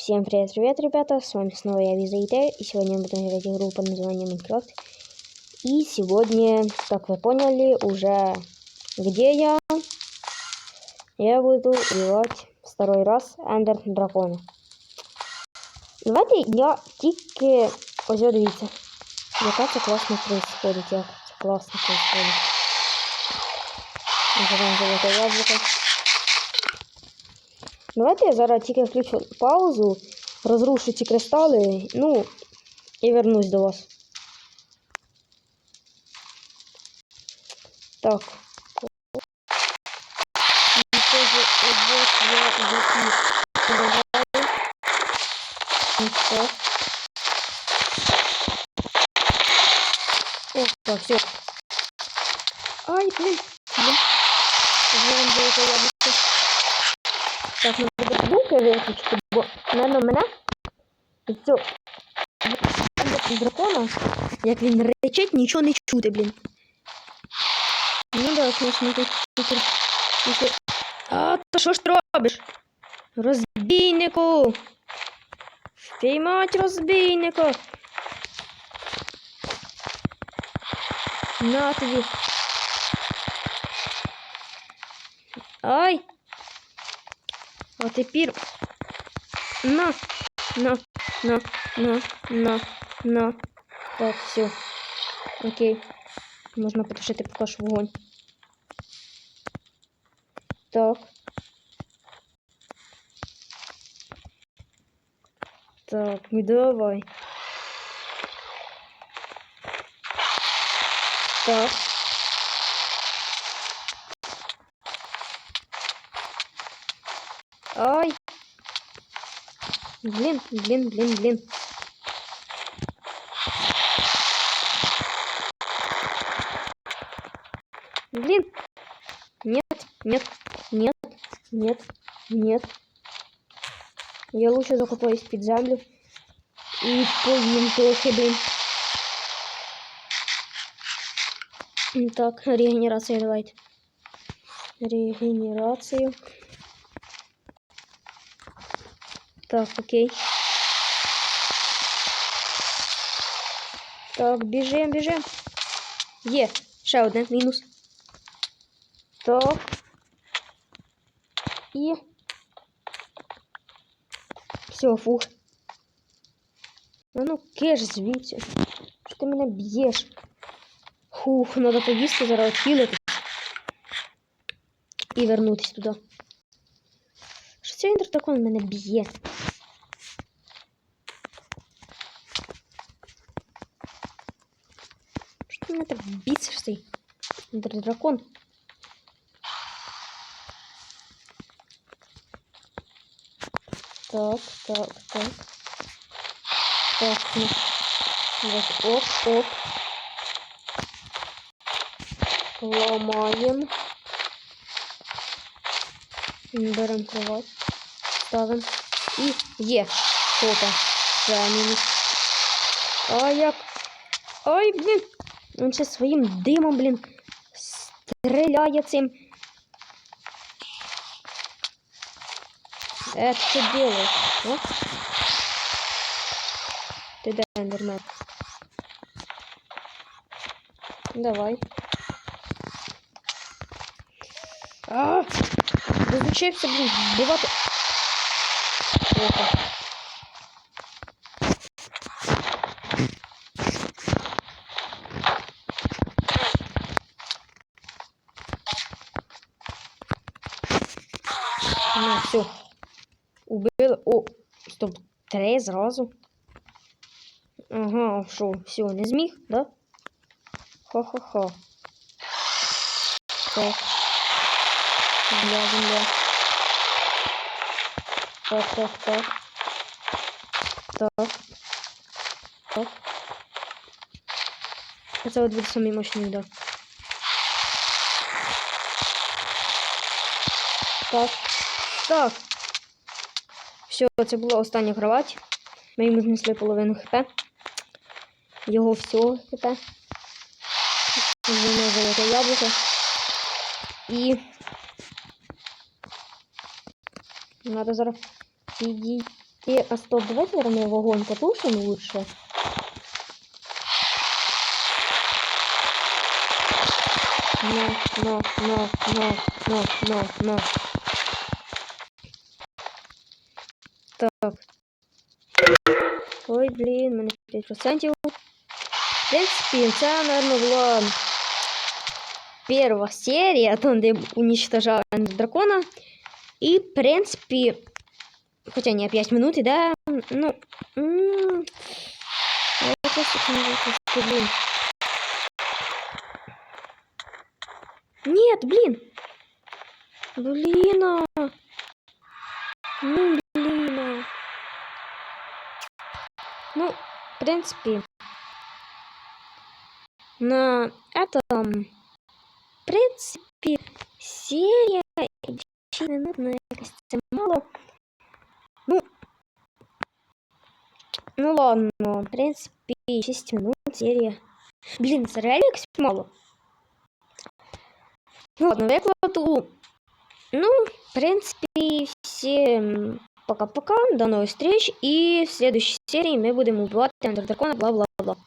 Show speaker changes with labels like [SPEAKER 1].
[SPEAKER 1] Всем привет-привет, ребята, с вами снова я, Виза ИТ, и сегодня мы будем играть игру под названием Minecraft. И сегодня, как вы поняли, уже где я? Я буду убивать второй раз Ендер Дракона. Давайте я тільки... Ось дивіться. Яка це класно происходить, як це класно происходить. Називаємо золоте яблуко. Давайте я зараз тільки включу паузу, розрушу ці кристали, ну, і вернусь до вас. Так. І тоже, от я які перебираю. Нічого. О, Так, ну буде звуки виключити, бо, наверно, мене і дракона, як він речить, нічого не чути, блін. Ну да, звісно, тут тільки... А, то що ж ти робиш? Розбійнику! Впіймать розбійника! На тобі! Ай! А тепер на, на, на, на, на, на. Так, все. Окей. Можна потушити поки що вогонь. Так. Так, ну давай. Так. Ай. Блин, блин, блин, блин. Блин. Нет, нет, нет, нет, нет. Я лучше закопаюсь під землю. І поїм трохи, блин. Так, регенерація давайте. Регенерацію. Так, окей. Так, біжим, біжим. Є, ще один мінус. Так. І. Все, фух. А ну киш звідси. Що ти мене б'єш? Фух, треба поїсти зараз відхилитись. І вернутись туди. Що цей інтертакон мене б'є? Що ти мене так бісиш цей інтердракон? Так, так, так. Так, ну. Вот, оп, оп. Ломаем. Берем кровать. Ставим. І є. Опа. Це мінус. А як? Ай, блін. Він ще своїм димом, блін. Стріляє цим. Э, ты что делаешь? А? Ты да, Эндермен. Давай. А! Розучився, блін, вбивати. Опа. Ну, все. Убили. О, стоп, три зразу. Ага, що, все, не зміг, да? Ха-ха-ха. Так. Земля, земля. Так, так, так. Так. Так. Це от буде самий мощний удар. Так. Так. Все, це була остання кровать. Ми йому знесли половину хп. Його всього хп. Воно золоте яблуко. І Надо зараз підійти. А стоп, давайте наверное, мы вагон потушим лучше. Но, но, но, но, но, но, но. Так. Ой, блін, мене 5%. В принципе, це, наверное, була перша серія, там, де уничтожали дракона. И, в принципе, хотя не 5 минут, да, ну, блин. Нет, блин. Блин. Ну, блин. а. Ну, в принципе, на этом, в принципе, серия 10 минут, но якось це мало. Ну, ну ладно, в принципе, 6 минут серия. Блин, реально якось мало. Ну ладно, викладу. Ну, в принципе, всем пока-пока, до новых встреч. И в следующей серии мы будем убивать Андер Дракона, бла-бла-бла.